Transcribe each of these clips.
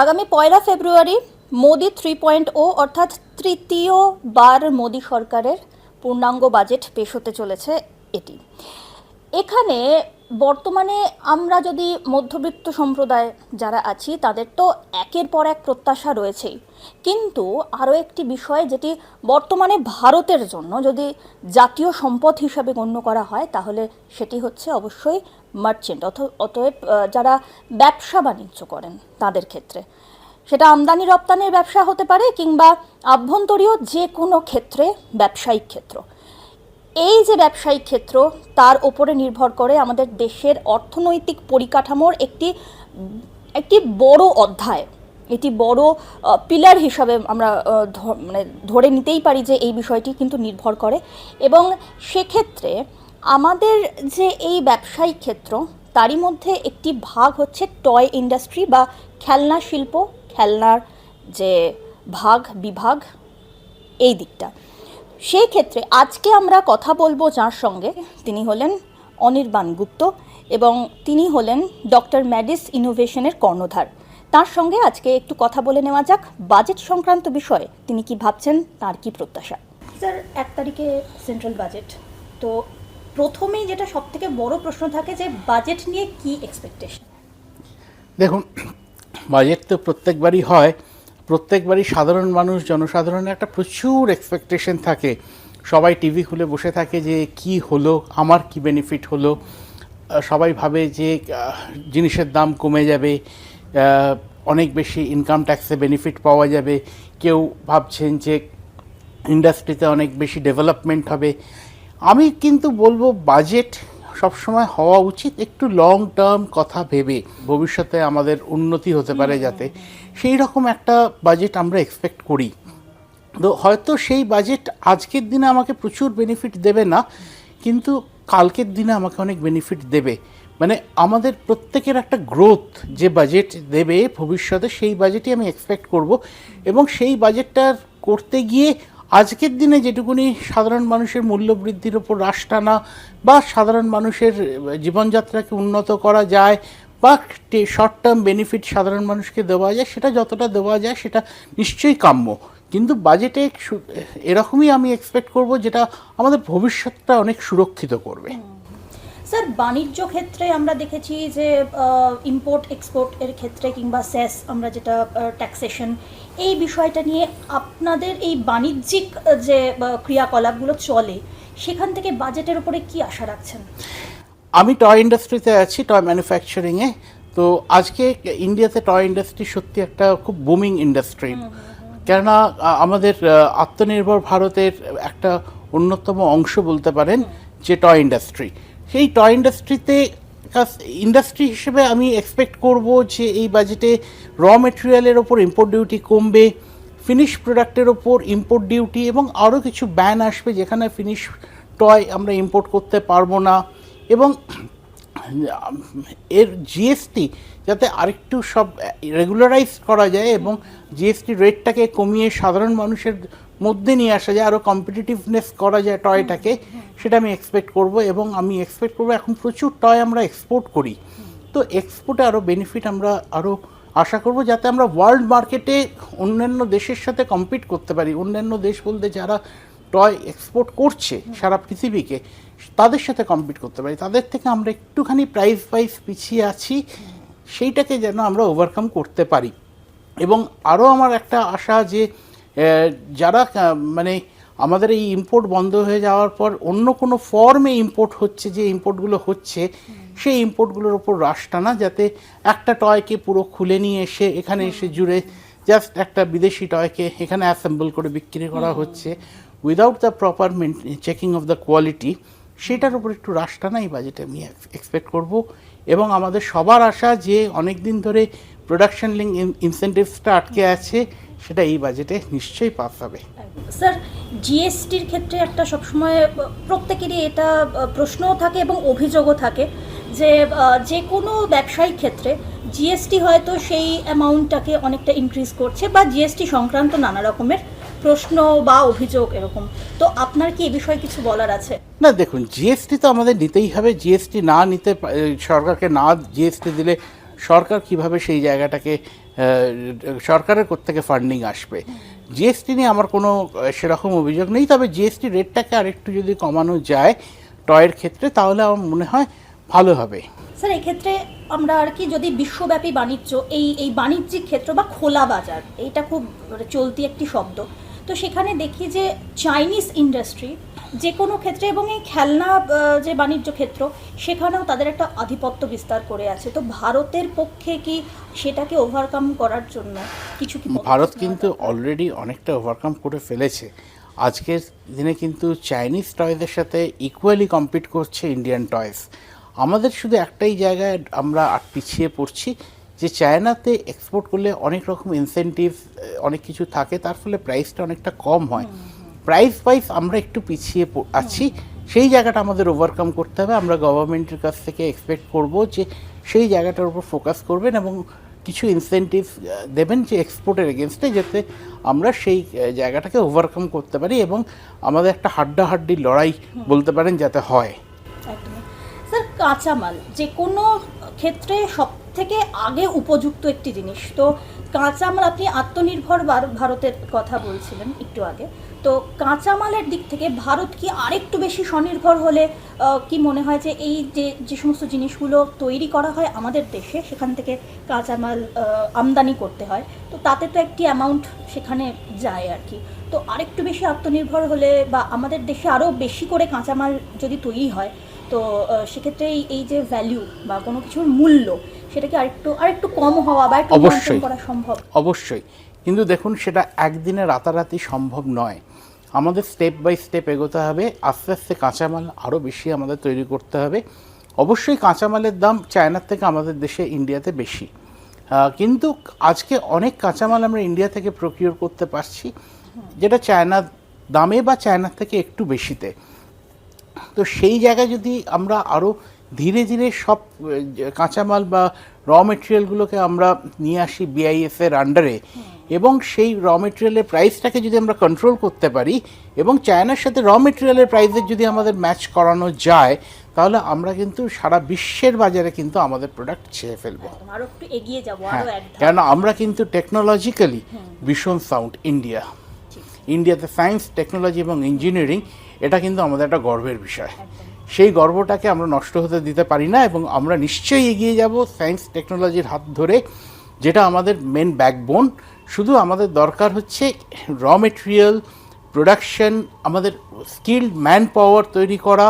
আগামী পয়লা ফেব্রুয়ারি মোদি থ্রি পয়েন্ট ও অর্থাৎ তৃতীয়বার মোদি সরকারের পূর্ণাঙ্গ বাজেট পেশ হতে চলেছে এটি। এখানে বর্তমানে আমরা যদি মধ্যবিত্ত সম্প্রদায় যারা আছি, তাদের তো একের পর এক প্রত্যাশা রয়েছেই। কিন্তু আরও একটি বিষয় যেটি বর্তমানে ভারতের জন্য যদি জাতীয় সম্পদ হিসাবে গণ্য করা হয়, তাহলে সেটি হচ্ছে অবশ্যই মার্চেন্ট অথ, অতএব যারা ব্যবসা বাণিজ্য করেন তাদের ক্ষেত্রে। সেটা আমদানি রপ্তানির ব্যবসা হতে পারে কিংবা আভ্যন্তরীয় যে কোনো ক্ষেত্রে, ব্যবসায়িক ক্ষেত্র। এই যে ব্যবসায়িক ক্ষেত্র, তার ওপরে নির্ভর করে আমাদের দেশের অর্থনৈতিক পরিকাঠামোর একটি একটি বড় অধ্যায়। এটি বড় পিলার হিসাবে আমরা মানে ধরে নিতেই পারি যে এই বিষয়টি কিন্তু নির্ভর করে। এবং সেক্ষেত্রে আমাদের যে এই ব্যবসায়িক ক্ষেত্র, তারই মধ্যে একটি ভাগ হচ্ছে টয় ইন্ডাস্ট্রি বা খেলনা শিল্প, খেলনার যে ভাগ, বিভাগ, এই দিকটা। সেই ক্ষেত্রে আজকে আমরা কথা বলব যার সঙ্গে। তিনি হলেন অনির্বাণ গুপ্ত এবং তিনি হলেন ডক্টর ম্যাডিস ইনোভেশনের কর্ণধার। তার সঙ্গে আজকে একটু কথা বলে নেওয়া যাক। বাজেট সংক্রান্ত বিষয়ে তিনি কি ভাবছেন তার কি প্রত্যাশা? স্যার এক তারিখে সেন্ট্রাল বাজেট। তো প্রথমেই যেটা সব থেকে বড় প্রশ্ন থাকে যে বাজেট নিয়ে কি এক্সপেকটেশন দেখুন বাজেট তো প্রত্যেকবারই হয়। প্রত্যেকবারই সাধারণ মানুষ, জনসাধারণের একটা প্রচুর এক্সপেকটেশন থাকে। সবাই টিভি খুলে বসে থাকে যে, কি হলো? আমার কি বেনিফিট হলো? সবাই ভাবে যে জিনিসের দাম কমে যাবে অনেক বেশি ইনকাম ট্যাক্সে বেনিফিট পাওয়া যাবে। কেউ ভাবছেন যে ইন্ডাস্ট্রিতে অনেক বেশি ডেভেলপমেন্ট হবে। আমি কিন্তু বলব বাজেট সবসময় হওয়া উচিত একটু লং টার্ম কথা ভেবে ভবিষ্যতে আমাদের উন্নতি হতে পারে যাতে। সেই রকম একটা বাজেট আমরা এক্সপেক্ট করি। তো হয়তো সেই বাজেট আজকের দিনে আমাকে প্রচুর বেনিফিট দেবে না কিন্তু কালকের দিনে আমাকে অনেক বেনিফিট দেবে। মানে আমাদের প্রত্যেকের একটা গ্রোথ যে বাজেট দেবে ভবিষ্যতে সেই বাজেটই আমি এক্সপেক্ট করব এবং সেই বাজেটটা করতে গিয়ে আজকের দিনে যেটুকুনি সাধারণ মানুষের মূল্য বৃদ্ধির ওপর হ্রাস টানা বা সাধারণ মানুষের জীবনযাত্রাকে উন্নত করা যায় বা শর্ট টার্ম বেনিফিট সাধারণ মানুষকে দেওয়া যায়, সেটা যতটা দেওয়া যায় সেটা নিশ্চয়ই কাম্য। কিন্তু বাজেটে এরকমই আমি এক্সপেক্ট করব যেটা আমাদের ভবিষ্যৎটা অনেক সুরক্ষিত করবে। স্যার বাণিজ্য ক্ষেত্রে আমরা দেখেছি যে ইম্পোর্ট এক্সপোর্ট এর ক্ষেত্রে কিংবা সেস আমরা যেটা ট্যাক্সেশন এই বিষয়টা নিয়ে আপনাদের এই বাণিজ্যিক যে ক্রিয়াকলাপগুলো চলে সেখান থেকে বাজেটের উপরে কি আশা রাখছেন? আমি টয় ইন্ডাস্ট্রিতে আছি টয় ম্যানুফ্যাকচারিংয়ে তো আজকে ইন্ডিয়াতে টয় ইন্ডাস্ট্রি সত্যি একটা খুব বুমিং ইন্ডাস্ট্রি কেননা আমাদের আত্মনির্ভর ভারতের একটা অন্যতম অংশ বলতে পারেন যে টয় ইন্ডাস্ট্রি। সেই টয় ইন্ডাস্ট্রিতে ইন্ডাস্ট্রি হিসেবে আমি এক্সপেক্ট করব যে এই বাজেটে র মেটেরিয়ালের ওপর ইম্পোর্ট ডিউটি কমবে ফিনিশ প্রোডাক্টের ওপর ইম্পোর্ট ডিউটি এবং আরও কিছু ব্যান আসবে যেখানে ফিনিশ টয় আমরা ইম্পোর্ট করতে পারব না এবং এর জিএসটি যাতে আরেকটু সব রেগুলারাইজ করা যায় এবং জিএসটি রেটটাকে কমিয়ে সাধারণ মানুষের মধ্যে নিয়ে আসা যায় আরও কম্পিটিটিভনেস করা যায় টয়টাকে সেটা আমি এক্সপেক্ট করব এবং আমি এক্সপেক্ট করব এখন প্রচুর টয় আমরা এক্সপোর্ট করি। তো এক্সপোর্টে আরও বেনিফিট আমরা আরও আশা করব যাতে আমরা ওয়ার্ল্ড মার্কেটে অন্যান্য দেশের সাথে কম্পিট করতে পারি। অন্যান্য দেশ বলতে যারা টয় এক্সপোর্ট করছে সারা পৃথিবীকে তাদের সাথে কম্পিট করতে পারি। তাদের থেকে আমরা একটুখানি প্রাইস ওয়াইজ পিছিয়ে আছি সেইটাকে যেন আমরা ওভারকাম করতে পারি। এবং আরও আমার একটা আশা যে যারা মানে আমাদের এই ইম্পোর্ট বন্ধ হয়ে যাওয়ার পর অন্য কোনো ফর্মে ইম্পোর্ট হচ্ছে যে ইম্পোর্টগুলো হচ্ছে সেই ইম্পোর্টগুলোর ওপর রাশ টানা যাতে একটা টয়কে পুরো খুলে নিয়ে এসে এখানে এসে জুড়ে জাস্ট একটা বিদেশি টয়কে এখানে অ্যাসেম্বল করে বিক্রি করা হচ্ছে। Without the proper checking of the quality সেটার উপর একটু রাশ টানা এই বাজেটে আমি এক্সপেক্ট করব। এবং আমাদের সবার আশা যে অনেক দিন ধরে প্রোডাকশন লিঙ্ক ইনসেন্টিভসটা আটকে আছে সেটা এই বাজেটে নিশ্চয়ই পাস হবে। স্যার জিএসটির ক্ষেত্রে একটা সবসময় প্রত্যেকেরই এটা প্রশ্নও থাকে এবং অভিযোগও থাকে যে যে কোনো ব্যবসায়িক ক্ষেত্রে জিএসটি হয়তো সেই অ্যামাউন্টটাকে অনেকটা ইনক্রিজ করছে বা জিএসটি সংক্রান্ত নানা রকমের প্রশ্ন বা অভিযোগ এরকম। তো আপনার কি এ বিষয়ে কিছু বলার আছে? না দেখুন জিএসটি তো আমাদের নিতেই হবে। জিএসটি না নিতে সরকারকে না জিএসটি দিলে সরকার কীভাবে সেই জায়গাটাকে সরকারের কোত্থেকে ফান্ডিং আসবে। জিএসটি নিয়ে আমার কোনো সেরকম অভিযোগ নেই, তবে জিএসটি রেটটাকে আরেকটু যদি কমানো যায় টয়ের ক্ষেত্রে, তাহলে আমার মনে হয় ভালো হবে। স্যার, এক্ষেত্রে আমরা আর কি যদি বিশ্বব্যাপী বাণিজ্য, এই এই বাণিজ্যিক ক্ষেত্র বা খোলা বাজার, এইটা খুব মানে চলতি একটি শব্দ। তো সেখানে দেখি যে চাইনিজ ইন্ডাস্ট্রি যে কোনো ক্ষেত্রে এবং এই খেলনা যে বাণিজ্য ক্ষেত্র সেখানেও তাদের একটা আধিপত্য বিস্তার করে আছে। তো ভারতের পক্ষে কি সেটাকে ওভারকাম করার জন্য কিছু কি ভারত কিন্তু অলরেডি অনেকটা ওভারকাম করে ফেলেছে। আজকের দিনে কিন্তু চাইনিজ টয়েদের সাথে ইকুয়ালি কম্পিট করছে ইন্ডিয়ান টয়েস আমাদের শুধু একটাই জায়গায় আমরা পিছিয়ে পড়ছি যে চায়নাতে এক্সপোর্ট করলে অনেক রকম ইনসেন্টিভ অনেক কিছু থাকে তার ফলে প্রাইসটা অনেকটা কম হয়। প্রাইস ওয়াইজ আমরা একটু পিছিয়ে আছি। সেই জায়গাটা আমাদের ওভারকাম করতে হবে। আমরা গভর্নমেন্টের কাছ থেকে এক্সপেক্ট করব যে সেই জায়গাটার উপর ফোকাস করবেন এবং কিছু ইনসেন্টিভ দেবেন যে এক্সপোর্টের এগেনস্টে যাতে আমরা সেই জায়গাটাকে ওভারকাম করতে পারি এবং আমাদের একটা হাড্ডাহাড্ডি লড়াই বলতে পারেন যাতে হয়। স্যার কাঁচামাল যে কোনো ক্ষেত্রে সব থেকে আগে উপযুক্ত একটি জিনিস। তো কাঁচামাল, আপনি আত্মনির্ভর ভারতের কথা বলছিলেন একটু আগে। তো কাঁচামালের দিক থেকে ভারত কি আরেকটু বেশি স্বনির্ভর হলে কি মনে হয় যে এই যে যে সমস্ত জিনিসগুলো তৈরি করা হয় আমাদের দেশে, সেখান থেকে কাঁচামাল আমদানি করতে হয়। তো তাতে তো একটি অ্যামাউন্ট সেখানে যায় আর কি। তো আরেকটু বেশি আত্মনির্ভর হলে বা আমাদের দেশে আরও বেশি করে কাঁচামাল যদি তৈরি হয়, তো সেক্ষেত্রে এই যে ভ্যালু বা কোনো কিছুর মূল্য সেটাকে আরেকটু আরেকটু কম হওয়া বা একটু অবশ্যই। করা সম্ভব? অবশ্যই। কিন্তু দেখুন সেটা একদিনে রাতারাতি সম্ভব নয়। আমাদের স্টেপ বাই স্টেপ এগোতে হবে আস্তে আস্তে কাঁচামাল আরও বেশি আমাদের তৈরি করতে হবে। অবশ্যই কাঁচামালের দাম চায়নার থেকে আমাদের দেশে ইন্ডিয়াতে বেশি। কিন্তু আজকে অনেক কাঁচামাল আমরা ইন্ডিয়া থেকে প্রকিওর করতে পারছি যেটা চায়নার দামে বা চায়নার থেকে একটু বেশিতে। তো সেই জায়গায় যদি আমরা আরও ধীরে ধীরে সব কাঁচামাল বা র মেটেরিয়ালগুলোকে আমরা নিয়ে আসি বিআইএস এর আন্ডারে এবং সেই র মেটেরিয়ালের প্রাইসটাকে যদি আমরা কন্ট্রোল করতে পারি এবং চায়নার সাথে র মেটেরিয়ালের প্রাইসের যদি আমাদের ম্যাচ করানো যায় তাহলে আমরা কিন্তু সারা বিশ্বের বাজারে কিন্তু আমাদের প্রোডাক্ট ছেড়ে ফেলব। একদম, আরও একটু এগিয়ে যাব হ্যাঁ। কেন আমরা কিন্তু টেকনোলজিক্যালি ভীষণ সাউন্ড ইন্ডিয়া ইন্ডিয়াতে সায়েন্স টেকনোলজি এবং ইঞ্জিনিয়ারিং এটা কিন্তু আমাদের একটা গর্বের বিষয়। সেই গর্বটাকে আমরা নষ্ট হতে দিতে পারি না এবং আমরা নিশ্চয়ই এগিয়ে যাব সায়েন্স টেকনোলজির হাত ধরে, যেটা আমাদের মেন ব্যাকবোন শুধু আমাদের দরকার হচ্ছে র মেটেরিয়াল প্রোডাকশন আমাদের স্কিল্ড ম্যান পাওয়ার তৈরি করা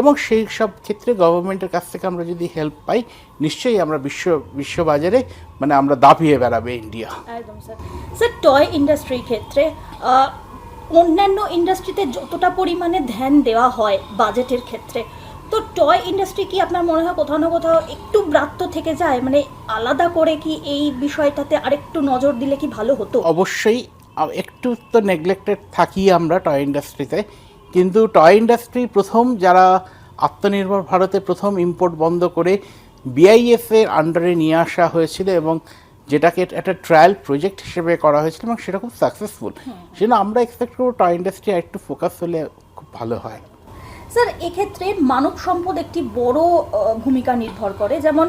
এবং সেই সব ক্ষেত্রে গভর্নমেন্টের কাছ থেকে আমরা যদি হেল্প পাই, নিশ্চয়ই আমরা বিশ্ব, বিশ্ববাজারে মানে আমরা দাপিয়ে বেড়াবে ইন্ডিয়া। একদম স্যার স্যার টয় ইন্ডাস্ট্রির ক্ষেত্রে অন্যান্য ইন্ডাস্ট্রিতে যতটা পরিমাণে ধ্যান দেওয়া হয় বাজেটের ক্ষেত্রে, তো টয় ইন্ডাস্ট্রি কি আপনার মনে হয় কোথাও না কোথাও একটু ব্রাত্য থেকে যায়? মানে আলাদা করে কি এই বিষয়টাতে আরেকটু নজর দিলে কি ভালো হতো? অবশ্যই একটু তো নেগলেক্টেড থাকি আমরা টয় ইন্ডাস্ট্রিতে কিন্তু টয় ইন্ডাস্ট্রি প্রথম যারা আত্মনির্ভর ভারতে প্রথম ইম্পোর্ট বন্ধ করে বিআইএফ এর আন্ডারে নিয়ে আসা হয়েছিল এবং যেটাকে একটা ট্রায়াল প্রজেক্ট হিসেবে করা হয়েছিল এবং সেটা খুব সাকসেসফুল সেজন্য আমরা এক্সপেক্ট করব টয় ইন্ডাস্ট্রি একটু ফোকাস হলে খুব ভালো হয়। স্যার এক্ষেত্রে মানব সম্পদ একটি বড় ভূমিকা নির্ভর করে। যেমন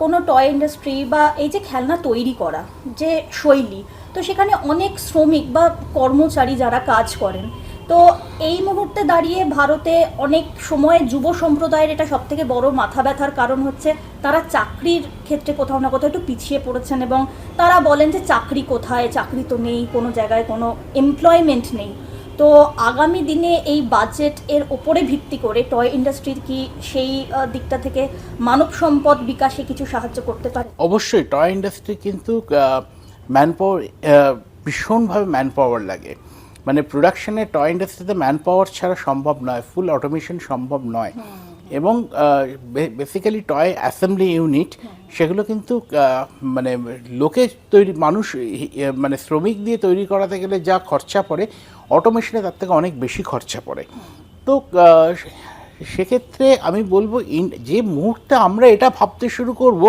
কোনো টয় ইন্ডাস্ট্রি বা এই যে খেলনা তৈরি করা যে শৈলী তো সেখানে অনেক শ্রমিক বা কর্মচারী যারা কাজ করেন তো এই মুহূর্তে দাঁড়িয়ে ভারতে অনেক সময় যুব সম্প্রদায়ের এটা সব থেকে বড় মাথা ব্যথার কারণ হচ্ছে তারা চাকরির ক্ষেত্রে কোথাও না কোথাও একটু পিছিয়ে পড়েছেন এবং তারা বলেন যে চাকরি কোথায়? চাকরি তো নেই, কোনো জায়গায় কোনো এমপ্লয়মেন্ট নেই। তো আগামী দিনে এই বাজেট এর ওপরে ভিত্তি করে টয় ইন্ডাস্ট্রির কি সেই দিকটা থেকে মানব সম্পদ বিকাশে কিছু সাহায্য করতে পারে? অবশ্যই টয় ইন্ডাস্ট্রি কিন্তু ম্যান পাওয়ার ভীষণভাবে ম্যান পাওয়ার লাগে। মানে প্রোডাকশনে টয় ইন্ডাস্ট্রিতে ম্যান পাওয়ার ছাড়া সম্ভব নয় ফুল অটোমেশন সম্ভব নয়। এবং বেসিক্যালি টয় অ্যাসেম্বলি ইউনিট সেগুলো কিন্তু মানে লোকে তৈরি মানুষ মানে শ্রমিক দিয়ে তৈরি করাতে গেলে যা খরচা পড়ে অটোমেশনে তার থেকে অনেক বেশি খরচা পড়ে। তো সেক্ষেত্রে আমি বলব ইন- যে মুহূর্তে আমরা এটা ভাবতে শুরু করব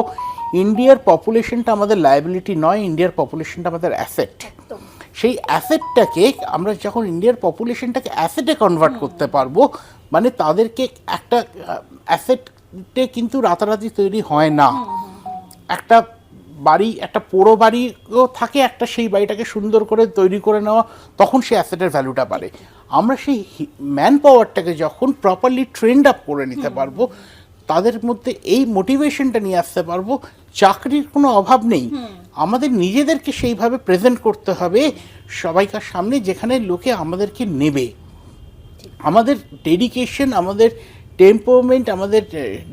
ইন্ডিয়ার পপুলেশনটা আমাদের লায়াবিলিটি নয় ইন্ডিয়ার পপুলেশনটা আমাদের অ্যাসেট সেই অ্যাসেটটাকে আমরা যখন ইন্ডিয়ার পপুলেশনটাকে অ্যাসেটে কনভার্ট করতে পারব মানে তাদেরকে একটা অ্যাসেটে কিন্তু রাতারাতি তৈরি হয় না। একটা বাড়ি একটা পোড়ো বাড়িও থাকে একটা সেই বাড়িটাকে সুন্দর করে তৈরি করে নেওয়া তখন সেই অ্যাসেটের ভ্যালুটা বাড়ে। আমরা সেই ম্যান পাওয়ারটাকে যখন প্রপারলি ট্রেন্ড আপ করে নিতে পারব তাদের মধ্যে এই মোটিভেশনটা নিয়ে আসতে পারব চাকরির কোনো অভাব নেই। আমাদের নিজেদেরকে সেইভাবে প্রেজেন্ট করতে হবে সবাইকার সামনে যেখানে লোকে আমাদেরকে নেবে। আমাদের ডেডিকেশন আমাদের টেম্পারমেন্ট আমাদের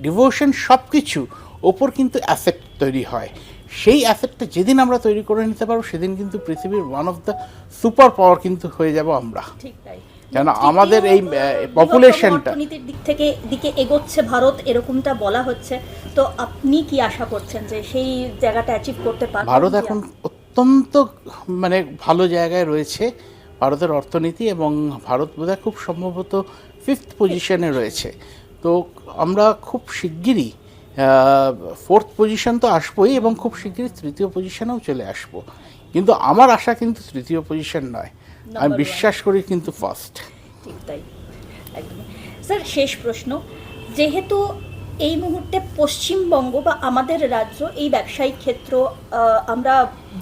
ডিভোশন সব কিছু ওপর কিন্তু অ্যাসেট তৈরি হয়। সেই অ্যাসেটটা যেদিন আমরা তৈরি করে নিতে পারব, সেদিন কিন্তু পৃথিবীর one of the super power কিন্তু হয়ে যাব আমরা। ঠিক তাই। কেন আমাদের এই, পপুলেশনটা অর্থনীতির দিক থেকে দিকে এগোচ্ছে ভারত এরকমটা বলা হচ্ছে। তো আপনি কি আশা করছেন যে সেই জায়গাটা অ্যাচিভ করতে পারবেন ভারত এখন অত্যন্ত মানে ভালো জায়গায় রয়েছে ভারতের অর্থনীতি এবং ভারত বোধহয় খুব সম্ভবত ফিফথ পজিশনে রয়েছে। তো আমরা খুব শিগগিরই ফোর্থ পজিশন তো আসবোই এবং খুব শিগগিরই তৃতীয় পজিশনেও চলে আসব। কিন্তু আমার আশা কিন্তু তৃতীয় পজিশন নয়। আমি বিশ্বাস করি কিন্তু ফার্স্ট ঠিক তাই। একদম। স্যার শেষ প্রশ্ন। যেহেতু এই মুহূর্তে পশ্চিমবঙ্গ বা আমাদের রাজ্য এই ব্যবসায়িক ক্ষেত্র আমরা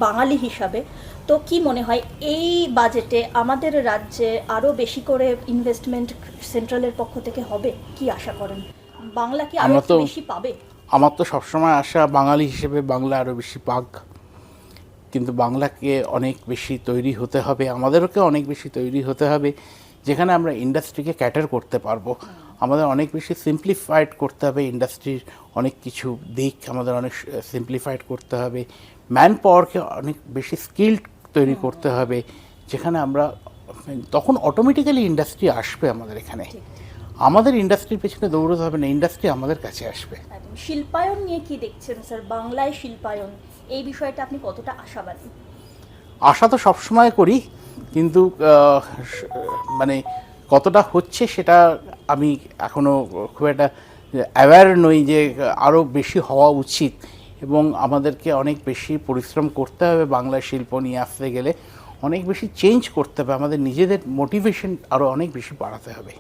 বাঙালি হিসাবে তো কি মনে হয় এই বাজেটে আমাদের রাজ্যে আরও বেশি করে ইনভেস্টমেন্ট সেন্ট্রালের পক্ষ থেকে হবে? কি আশা করেন? বাংলা কি আরও বেশি পাবে? আমার তো সবসময় আশা বাঙালি হিসেবে বাংলা আরও বেশি পাক। কিন্তু বাংলাকে অনেক বেশি তৈরি হতে হবে আমাদেরকে অনেক বেশি তৈরি হতে হবে যেখানে আমরা ইন্ডাস্ট্রিকে ক্যাটার করতে পারব। আমাদের অনেক বেশি সিম্পলিফাইড করতে হবে ইন্ডাস্ট্রির অনেক কিছু দিক আমাদের অনেক সিম্পলিফাইড করতে হবে। ম্যান পাওয়ারকে অনেক বেশি স্কিল্ড তৈরি করতে হবে যেখানে আমরা তখন অটোমেটিক্যালি ইন্ডাস্ট্রি আসবে আমাদের এখানে। আমাদের ইন্ডাস্ট্রির পেছনে দৌড়তে হবে না ইন্ডাস্ট্রি আমাদের কাছে আসবে। শিল্পায়ন নিয়ে কি দেখছেন স্যার? বাংলায় শিল্পায়ন। এই বিষয়টা আপনি কতটা আশাবাদী? আশা তো সবসময় করি, কিন্তু মানে কতটা হচ্ছে সেটা আমি এখনও খুব একটা অ্যাওয়্যার নই যে আরও বেশি হওয়া উচিত এবং আমাদেরকে অনেক বেশি পরিশ্রম করতে হবে বাংলা শিল্প নিয়ে আসতে গেলে। অনেক বেশি চেঞ্জ করতে হবে, আমাদের নিজেদের মোটিভেশন আরও অনেক বেশি বাড়াতে হবে।